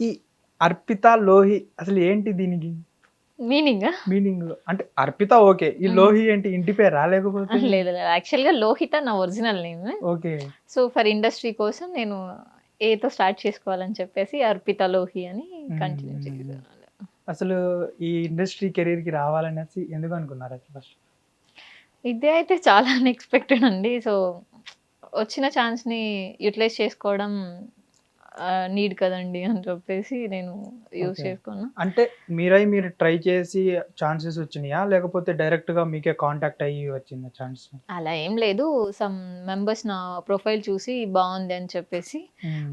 ఈ అర్పిత లోహి అసలు ఏంటి దీనికి? మీనింగ్? మీనింగ్ అంటే అర్పిత ఓకే. ఈ లోహి ఏంటి? ఇంటి పేరు రాలేకపోతే? లేదు లేదు. యాక్చువల్గా లోహిత నా original name. Okay. So for industry కోసం నేను ఏతో స్టార్ట్ చేసుకోవాలని చెప్పేసి అర్పిత లోహి అని కంటిన్యూ. చేశాను అసలు ఈ ఇండస్ట్రీ కెరీర్కి రావాలనేసి ఎందుకు అనుకున్నారు ఫస్ట్? ఇదే అయితే చాలా అన్ఎక్స్పెక్టెడ్ అండి. సో వచ్చిన ఛాన్స్ని యూటిలైజ్ చేసుకోవడం నీడ్ కదండి అని చెప్పేసి నేను యూజ్. చేసుకున్నా. అంటే మీరై మీరు ట్రై చేసి ఛాన్సెస్ వచ్చినాయా? లేకపోతే డైరెక్ట్గా మీకే కాంటాక్ట్ అయ్యి వచ్చిందా ఛాన్స్ అలా ఏం లేదు. సమ్ మెంబర్స్ నా ప్రొఫైల్ చూసి బాగుంది అని చెప్పేసి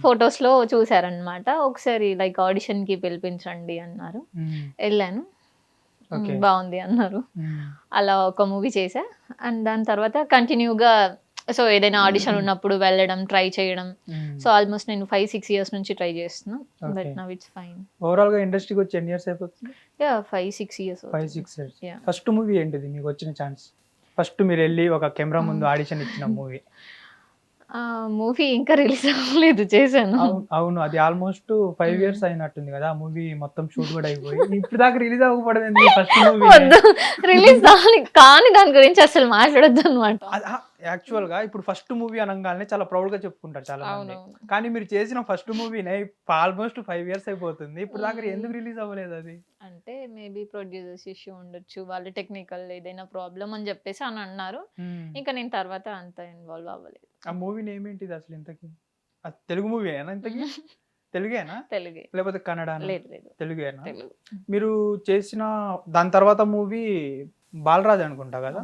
ఫొటోస్లో చూసారనమాట ఒకసారి లైక్ ఆడిషన్కి పిలిపించండి అన్నారు. వెళ్ళాను. బాగుంది అన్నారు. అలా ఒక మూవీ చేశా. అండ్ దాని తర్వాత కంటిన్యూగా సో ఏదైనా ఆడిషన్ ఉన్నప్పుడు వెళ్ళడం ట్రై చేయడం. సో ఆల్మోస్ట్ నేను ఫైవ్ సిక్స్ ఇయర్స్ నుంచి ట్రై చేస్తున్నా. బట్. Now it's fine. ఓవరాల్గా ఇండస్ట్రీకి వచ్చి ఎన్ని ఇయర్స్ అయిపోతుంది? Yeah five six years five six years. First movie ఏంటిది? మీకు వచ్చిన ఛాన్స్ ఫస్ట్ మీరు వెళ్ళి ఒక కెమెరా ముందు ఆడిషన్ ఇచ్చిన మూవీ మూవీ ఇంకా రిలీజ్ అవ్వలేదు చేశాను. అవును అది ఆల్మోస్ట్ ఫైవ్. ఇయర్స్ అయినట్టుంది కదా. మూవీ మొత్తం షూట్ కూడా అయిపోయి. ఇప్పుడు దాకా రిలీజ్ అవ్వకూడదు ఫస్ట్ మూవీ రిలీజ్ కానీ దాని గురించి అసలు మాట్లాడొద్దు అనమాట యాక్చువల్గా ఇప్పుడు ఫస్ట్ మూవీ అనగానే చాలా ప్రౌడ్గా చెప్పుకుంటారు చాలా మంది. కానీ మీరు చేసిన ఫస్ట్ మూవీనే ఆల్మోస్ట్ ఫైవ్ ఇయర్స్ అయిపోతుంది. ఇప్పుడు దాకా. ఎందుకు రిలీజ్ అవ్వలేదు అది? అంటే మేబీ ప్రొడ్యూసర్స్ ఇష్యూ ఉండొచ్చు వాళ్ళు టెక్నికల్ ఏదైనా ప్రాబ్లం అని చెప్పేసి అని అన్నారు. ఇంకా నేను తర్వాత అంత ఇన్వాల్వ్ అవ్వలేదు. ఆ మూవీ నేమ్ ఏంటిది అసలు ఇంతకి? తెలుగు మూవీనా ఇంతకి? తెలుగేనా? తెలుగే. లేకపోతే కన్నడ లేదు లేదు. తెలుగేనా? తెలుగు. మీరు చేసిన దాని తర్వాత మూవీ బాలరాజ్ అనుకుంటా కదా.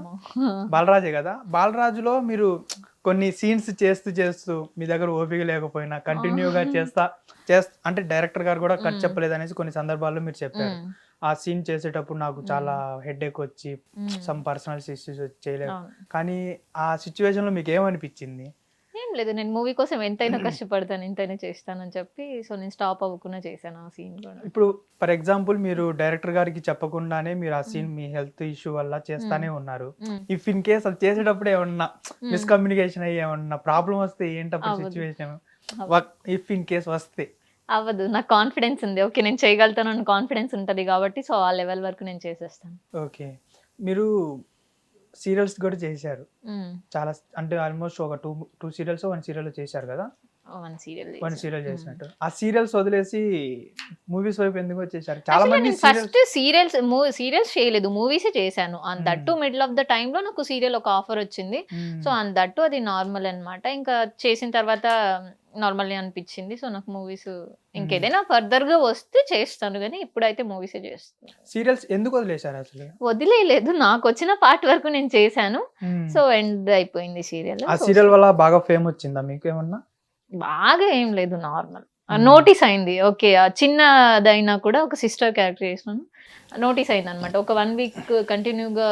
బాలరాజే కదా బాలరాజులో మీరు కొన్ని సీన్స్ చేస్తూ చేస్తూ మీ దగ్గర ఓపిక లేకపోయినా కంటిన్యూగా. చేస్తా చేస్తా అంటే డైరెక్టర్ గారు కూడా కట్. చెప్పలేదు అనేసి కొన్ని సందర్భాల్లో మీరు చెప్పారు. ఆ సీన్ చేసేటప్పుడు నాకు చాలా హెడ్ ఎక్ వచ్చి. సమ్ పర్సనల్ ఇష్యూస్ వచ్చి చేయలేదు. కానీ ఆ సిచ్యువేషన్లో మీకు ఏమనిపించింది ఏం లేదు నేను మూవీ కోసం ఎంతైనా కష్టపడతాను ఎంతైనా చేస్తానని చెప్పి సో నేను స్టాప్ అవ్వకుండా చేశాను ఆ సీన్ కూడా. ఇప్పుడు ఫర్ ఎగ్జాంపుల్ మీరు డైరెక్టర్ గారికి చెప్పకుండానే మీరు ఆ సీన్ మీ హెల్త్ ఇష్యూ వల్ల చేస్తానే ఉన్నారు. ఇఫ్ ఇన్ కేస్ అది చేసేటప్పుడు ఏమన్నా. మిస్కమ్యూనికేషన్ అయ్యి ఏమన్నా ప్రాబ్లం వస్తే ఏంటప్పుడు. సిచ్యువేషన్. ఇఫ్ ఇన్ కేస్ వస్తే. అవ్వదు. నాకు కాన్ఫిడెన్స్ ఉంది. ఓకే నేను చేయగలుగుతాను అని కాన్ఫిడెన్స్ ఉంటుంది కాబట్టి సో ఆ లెవెల్ వరకు నేను చేసేస్తాను. ఓకే. మీరు సీరియల్స్ కూడా చేశారు. చాలా అంటే ఆల్మోస్ట్ ఒక two two serials one serial చేశారు కదా? వన్ సీరియల్ వన్ సీరియల్ చేసినట్టు. ఆ సీరియల్స్ వదిలేసి మూవీస్ వైపు ఎందుకు వచ్చేసారు? చాలా మంది ఫస్ట్ సీరియల్స్ సీరియల్స్ చేయలేదు. మూవీస్ చేశాను. And. That middle of the లో నాకు సీరియల్ ఒక ఆఫర్ వచ్చింది. సో అండ్ దట్టు అది నార్మల్ అన్నమాట. ఇంకా చేసిన తర్వాత నార్మల్ అనిపించింది. సో నాకు మూవీస్ ఇంకేదైనా ఫర్దర్గా వస్తే చేస్తాను కానీ ఇప్పుడైతే మూవీస్ చేస్తాను. సీరియల్స్ ఎందుకు వదిలేశారు అసలు? వదిలేదు నాకు వచ్చిన పార్ట్ వరకు నేను చేశాను. సో ఎండ్ అయిపోయింది సీరియల్. ఆ సీరియల్ వల్ల బాగా ఫేమ్ వచ్చిందా మీకు ఏమన్నా? బాగా ఏం లేదు. నార్మల్. నోటీస్ అయింది ఓకే ఆ చిన్నదైనా కూడా ఒక సిస్టర్ క్యారెక్టర్ చేసినాను నోటీస్ అయింది అనమాట ఒక వన్ వీక్ కంటిన్యూగా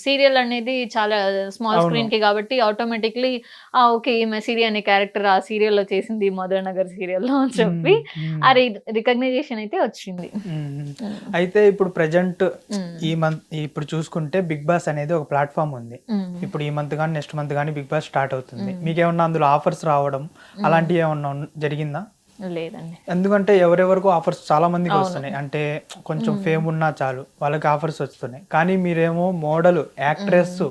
సీరియల్ అనేది చాలా స్మాల్ అవును. స్క్రీన్కి కాబట్టి ఆటోమేటిక్లీ ఆ ఓకే ఈమె సిరి అనే క్యారెక్టర్ ఆ serial లో చేసింది మధుర నగర్ సీరియల్లో అని చెప్పి మ్మ్. ఆ రికగ్నైజేషన్ అయితే వచ్చింది. అయితే ఇప్పుడు ప్రజెంట్. ఈ మంత్ ఇప్పుడు చూసుకుంటే బిగ్ బాస్ అనేది ఒక ప్లాట్ఫామ్ ఉంది. ఇప్పుడు ఈ మంత్ కానీ నెక్స్ట్ మంత్ కానీ బిగ్ బాస్ స్టార్ట్ అవుతుంది మ్మ్. మీకు ఏమన్నా అందులో ఆఫర్స్ రావడం అలాంటివి ఏమన్నా జరిగిందా లేదండి. ఎందుకంటే ఎవరెవరికో ఆఫర్స్ చాలా మందికి. వస్తున్నాయి. అంటే కొంచెం. ఫేమ్ ఉన్నా చాలు వాళ్ళకి ఆఫర్స్ వస్తున్నాయి. కానీ మీరేమో మోడల్ యాక్ట్రెస్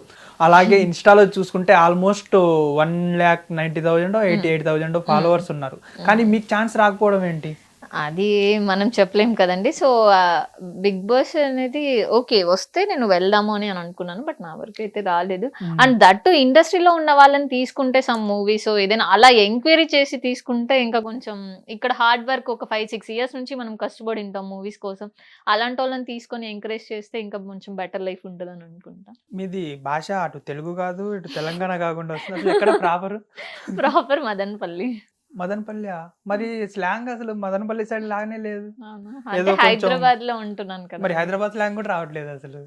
అలాగే ఇన్స్టాలో చూసుకుంటే almost one lakh ninety thousand eighty eight thousand followers ఉన్నారు. కానీ మీకు ఛాన్స్ రాకపోవడం ఏంటి? అది మనం చెప్పలేం కదండి. సో బిగ్ బాస్ అనేది ఓకే వస్తే నేను వెళ్దాము అని అని అనుకున్నాను బట్ నా వరకు అయితే రాలేదు. అండ్ దట్టు ఇండస్ట్రీలో ఉన్న వాళ్ళని తీసుకుంటే సమ్ మూవీస్ ఏదైనా అలా ఎంక్వైరీ చేసి తీసుకుంటే ఇంకా కొంచెం ఇక్కడ హార్డ్ వర్క్ ఒక ఫైవ్ సిక్స్ ఇయర్స్ నుంచి మనం కష్టపడి ఉంటాం మూవీస్ కోసం. అలాంటి వాళ్ళని తీసుకొని ఎంకరేజ్ చేస్తే ఇంకా కొంచెం బెటర్ లైఫ్ ఉంటుందని అనుకుంటా. మీది భాష అటు తెలుగు కాదు ఇటు తెలంగాణ కాకుండా వస్తుంది. ఎక్కడ ప్రాపర్? ప్రాపర్ మదన్పల్లి. మదనపల్లి మరి స్లాంగ్ అసలు మదనపల్లి సైడ్ లాగానే లేదు. హైదరాబాద్లో ఉంటున్నాను కదా. మరి హైదరాబాద్ స్లాంగ్ కూడా రావట్లేదు అసలు.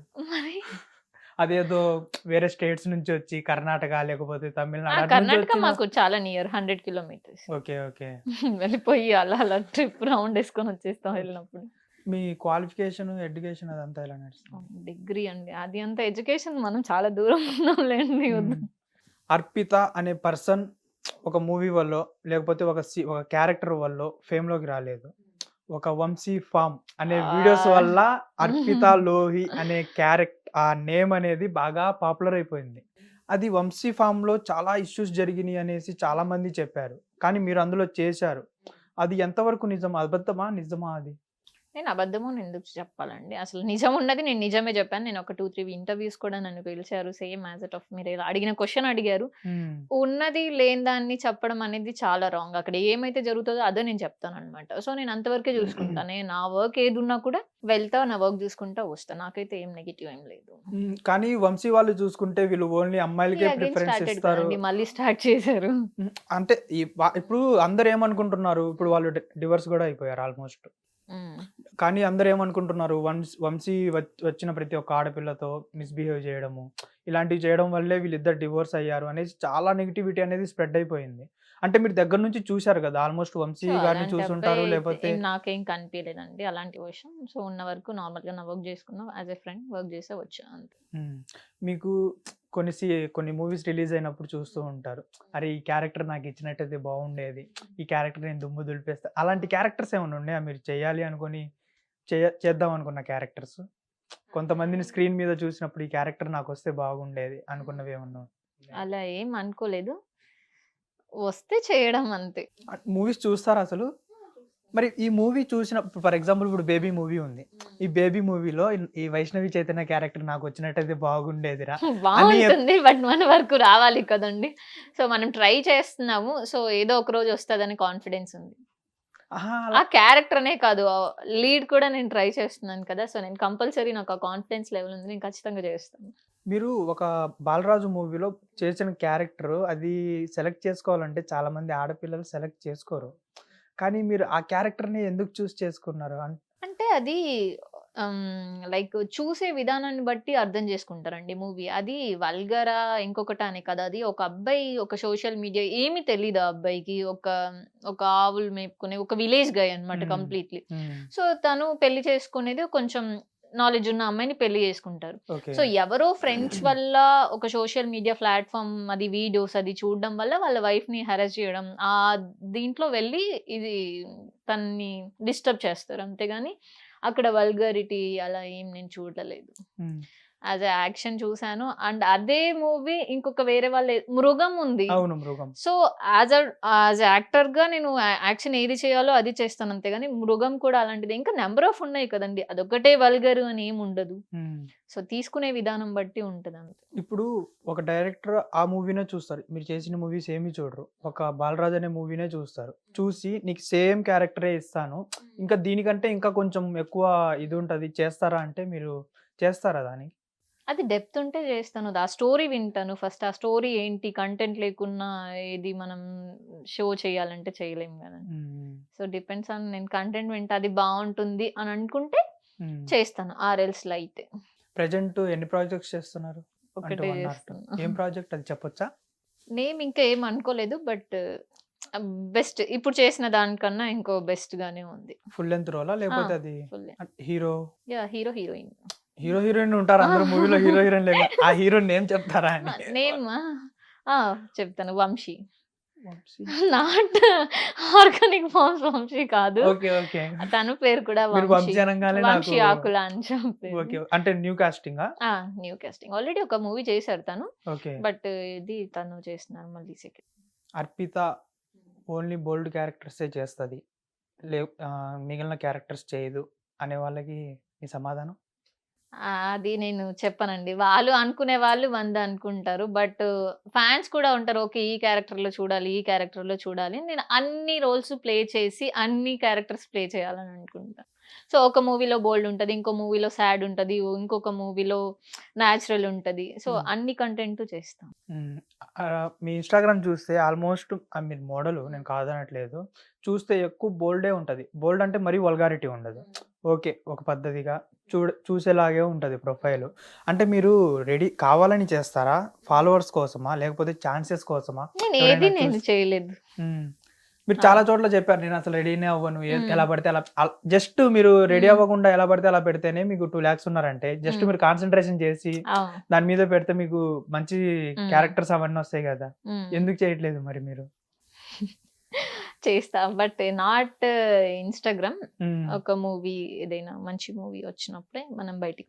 అదేదో వేరే స్టేట్స్ నుంచి వచ్చి కర్ణాటక లేకపోతే తమిళనాడు కర్ణాటక మాకు చాలా near hundred kilometres. Okay okay. వెళ్ళిపోయి అలా అలా ట్రిప్ రౌండ్ వేసుకొని వచ్చేస్తాం వెళ్ళినప్పుడు. మీ క్వాలిఫికేషన్ ఎడ్యుకేషన్ అదంతా ఎలా నడుస్తుంది? డిగ్రీ అండి. అది అంత ఎడ్యుకేషన్ మనం చాలా దూరం ఉన్నాంలేండి. వద్దు. అర్పిత అనే పర్సన్ ఒక మూవీ వల్ల లేకపోతే ఒక సి- ఒక క్యారెక్టర్ వల్ల ఫేమ్లోకి రాలేదు. ఒక వంశీ ఫామ్ అనే వీడియోస్ ఆ. వల్ల అర్పిత లోహి అనే క్యారెక్టర్ ఆ నేమ్ అనేది బాగా పాపులర్ అయిపోయింది. అది వంశీ ఫామ్లో చాలా ఇష్యూస్ జరిగినాయి అనేసి చాలా మంది చెప్పారు. కానీ మీరు అందులో చేశారు. అది ఎంతవరకు నిజం అబద్ధమా? నిజమా అది? నేను అబద్ధము అని ఎందుకు చెప్పాలండి? అసలు నిజం ఉన్నది నేను నిజమే చెప్పాను. నేను ఒక టూ త్రీ ఇంటర్వ్యూస్ కూడా నన్ను పిలిచారు. సేమ్ యాజ్ అట్ ఆఫ్ మీరు అడిగిన క్వశ్చన్ అడిగారు. ఉన్నది లేని దాన్ని చెప్పడం అనేది చాలా రాంగ్. అక్కడ ఏమైతే జరుగుతుందో అదే నేను చెప్తాను అనమాట సో నేను అంతవరకే చూసుకుంటాను నేను నా వర్క్ ఏది ఉన్నా కూడా వెళ్తా నా వర్క్ చూసుకుంటా వస్తా. నాకైతే ఏం నెగిటివ్ ఏం లేదు. కానీ వంశీ వాళ్ళు చూసుకుంటే వీళ్ళు ఓన్లీ అమ్మాయిలకే ప్రిఫరెన్స్ ఇస్తారు. మళ్ళీ స్టార్ట్ చేశారు. అంటే ఇప్పుడు అందరు ఏమనుకుంటున్నారు? ఇప్పుడు వాళ్ళు డివర్స్ కూడా అయిపోయారు ఆల్మోస్ట్. కానీ అందరు ఏమనుకుంటున్నారు వంశీ వంశీ వచ్- వచ్చిన ప్రతి ఒక్క ఆడపిల్లతో మిస్బిహేవ్ చేయడము ఇలాంటివి చేయడం వల్లే వీళ్ళిద్దరు డివోర్స్ అయ్యారు అనేసి చాలా నెగిటివిటీ అనేది స్ప్రెడ్ అయిపోయింది. అంటే మీరు దగ్గర నుంచి చూశారు కదా ఆల్మోస్ట్ వంశీ గారిని చూసుంటారు లేకపోతే నాకేం కనిపించలేదండి అలాంటి విషయం. సో ఉన్న వరకు నార్మల్గా నా వర్క్ చేసుకున్నా. యాజ్ ఎ ఫ్రెండ్ వర్క్ చేసే వచ్చా. మీకు కొన్ని సి కొన్ని మూవీస్ రిలీజ్ అయినప్పుడు చూస్తూ ఉంటారు. అరే ఈ క్యారెక్టర్ నాకు ఇచ్చినట్టయితే బాగుండేది. ఈ క్యారెక్టర్ నేను దుమ్ము దులిపేస్తా. అలాంటి క్యారెక్టర్స్ ఏమైనా ఉన్నాయా? మీరు చేయాలి అనుకొని చేద్దాం అనుకున్న క్యారెక్టర్స్. కొంతమందిని స్క్రీన్ మీద చూసినప్పుడు ఈ క్యారెక్టర్ నాకు వస్తే బాగుండేది అనుకున్నవి ఏమన్నా అలా ఏం అనుకోలేదు. వస్తే చేయడం అంతే. మూవీస్ చూస్తారా అసలు? మరి ఈ మూవీ చూసిన ఫర్ ఎగ్జాంపుల్ ఇప్పుడు బేబీ మూవీ ఉంది. ఈ బేబీ మూవీలో ఈ వైష్ణవి చైతన్య క్యారెక్టర్ నాకు వచ్చినట్టయితే బాగుండేది బాగుంటుంది బట్ మన వరకు రావాలి కదండి. సో మనం ట్రై చేస్తున్నాము. సో ఏదో ఒక రోజు వస్తుందని కాన్ఫిడెన్స్ ఉంది. ఆ క్యారెక్టర్ అనే కాదు లీడ్ కూడా నేను ట్రై చేస్తున్నాను కదా. సో నేను కంపల్సరీ నాకు ఆ కాన్ఫిడెన్స్ లెవెల్ ఉంది. నేను ఖచ్చితంగా చేస్తాను. మీరు ఒక బాలరాజు మూవీలో చేసిన క్యారెక్టర్ అది సెలెక్ట్ చేసుకోవాలంటే చాలా మంది ఆడపిల్లలు సెలెక్ట్ చేసుకోరు. కానీ మీరు ఆ క్యారెక్టర్ని ఎందుకు చూస్ చేసుకున్నారు? అన్- అంటే అది లైక్ చూసే విధానాన్ని బట్టి అర్థం చేసుకుంటారండి మూవీ. అది వల్గరా ఇంకొకటి అని కదా అది ఒక అబ్బాయి ఒక సోషల్ మీడియా ఏమీ తెలీదు ఆ అబ్బాయికి. ఒక ఒక ఆవులు మేపుకునే ఒక విలేజ్ గై అన్నమాట Hmm. కంప్లీట్లీ. సో తను పెళ్ళి చేసుకునేది కొంచెం నాలెడ్జ్ ఉన్న అమ్మాయిని పెళ్ళి చేసుకుంటారు. సో ఎవరో ఫ్రెండ్స్ వల్ల ఒక సోషల్ మీడియా ప్లాట్ఫామ్ అది వీడియోస్ అది చూడడం వల్ల వాళ్ళ వైఫ్ని హెరాస్ చేయడం ఆ దీంట్లో వెళ్ళి ఇది తన్ని డిస్టర్బ్ చేస్తారు. అంతేగాని అక్కడ వల్గరిటీ అలా ఏం నేను చూడలేదు. యాజ్ యాక్షన్ చూసాను. అండ్ అదే మూవీ ఇంకొక వేరే వాళ్ళ మృగం ఉంది. అవును మృగం. సో యాజ్ యాజ్ యాక్టర్గా నేను యాక్షన్ ఏది చేయాలో అది చేస్తాను అంతేగాని మృగం కూడా అలాంటిది. ఇంకా నెంబర్ ఆఫ్ ఉన్నాయి కదండి. అదొకటే వల్గరు అని ఏమి ఉండదు. సో తీసుకునే విధానం బట్టి ఉంటుంది అంతే. ఇప్పుడు ఒక డైరెక్టర్ ఆ మూవీనే చూస్తారు. మీరు చేసిన మూవీస్ ఏమీ చూడరు. ఒక బాలరాజ్ అనే మూవీనే చూస్తారు. చూసి నీకు సేమ్ క్యారెక్టరే ఇస్తాను. ఇంకా దీనికంటే ఇంకా కొంచెం ఎక్కువ ఇది ఉంటుంది. చేస్తారా అంటే మీరు చేస్తారా దానికి? అది డెప్త్ ఉంటే చేస్తాను. ఆ స్టోరీ వింటాను ఫస్ట్. ఆ స్టోరీ ఏంటి? కంటెంట్ లేకున్నా ఇది మనం షో చేయాలంటే చేయలేం కదా. సో డిపెండ్స్ ఆన్ నేను కంటెంట్ వింటా అది బాగుంటుంది అని అనుకుంటే చేస్తాను. ఆర్ఎల్స్లో అయితే. ప్రజెంట్ ఎన్ని ప్రాజెక్ట్స్ చేస్తున్నారు? ఒకటే. చేస్తాను ఏం ప్రాజెక్ట్? అది చెప్పొచ్చా? నేమ్ ఇంకా ఏం అనుకోలేదు బట్ బెస్ట్. ఇప్పుడు చేసిన దానికన్నా ఇంకో బెస్ట్ గానే ఉంది. ఫుల్ లెంత్ రోలా? లేకపోతే అది hero? Yeah hero heroine. Hero heroine ఉంటారు. అందరు మూవీలో హీరో హీరోయిన్ లేదు ఆ హీరో నేమ్ చెప్తారా అని. నేమ్? చెప్తాను. Vamsi. Not organic farms Vamsi కాదు. Okay okay. తన పేరు కూడా మీరు వంశీ. అనగానే వంశీ ఆకుల అని చెప్పి ఓకే అంటే new casting? New casting. Already ఒక మూవీ చేశారు తను. ఓకే. బట్ ఇది తను చేస్తున్నారు మళ్ళీ సెకండ్ అర్పిత ఓన్లీ బోల్డ్ క్యారెక్టర్సే చేస్తుంది. లే ఆ, మిగిలిన క్యారెక్టర్స్ చేయదు అనే వాళ్ళకి మీ సమాధానం? అది నేను చెప్పనండి. వాళ్ళు అనుకునే వాళ్ళు వంద అనుకుంటారు. బట్ ఫ్యాన్స్ కూడా ఉంటారు. ఓకే ఈ క్యారెక్టర్లో చూడాలి ఈ క్యారెక్టర్లో చూడాలి నేను అన్ని రోల్స్ ప్లే చేసి అన్ని క్యారెక్టర్స్ ప్లే చేయాలని అనుకుంటా. సో ఒక మూవీలో బోల్డ్ ఉంటది ఇంకో మూవీలో సాడ్ ఉంటది ఇంకొక మూవీలో న్యాచురల్ ఉంటది. సో. అన్ని కంటెంట్ చేస్తాం. మీ ఇన్స్టాగ్రామ్ చూస్తే ఆల్మోస్ట్ మీరు మోడల్ నేను కాదనట్లేదు చూస్తే ఎక్కువ బోల్డే ఉంటుంది. బోల్డ్ అంటే మరీ వల్గారిటీ ఉండదు. ఓకే ఒక పద్ధతిగా చూడ చూసేలాగే ఉంటుంది ప్రొఫైల్. అంటే మీరు రెడీ కావాలని చేస్తారా? ఫాలోవర్స్ కోసమా? లేకపోతే ఛాన్సెస్ కోసమా? నేను ఏది నేను చేయలేదు. మీరు చాలా చోట్ల చెప్పారు నేను అసలు రెడీనే అవ్వను. ఎలా పడితే అలా జస్ట్ మీరు రెడీ. అవ్వకుండా ఎలా పడితే అలా పెడితేనే మీకు టూ ల్యాక్స్ ఉన్నారంటే జస్ట్. మీరు కాన్సన్ట్రేషన్ చేసి. దాని మీద పెడితే మీకు మంచి. క్యారెక్టర్స్ అవన్నీ వస్తాయి కదా. ఎందుకు చేయట్లేదు మరి మీరు చేస్తా బట్ నాట్ ఇన్స్టాగ్రామ్. ఒక మూవీ ఏదైనా మంచి మూవీ వచ్చినప్పుడే మనం బయటికి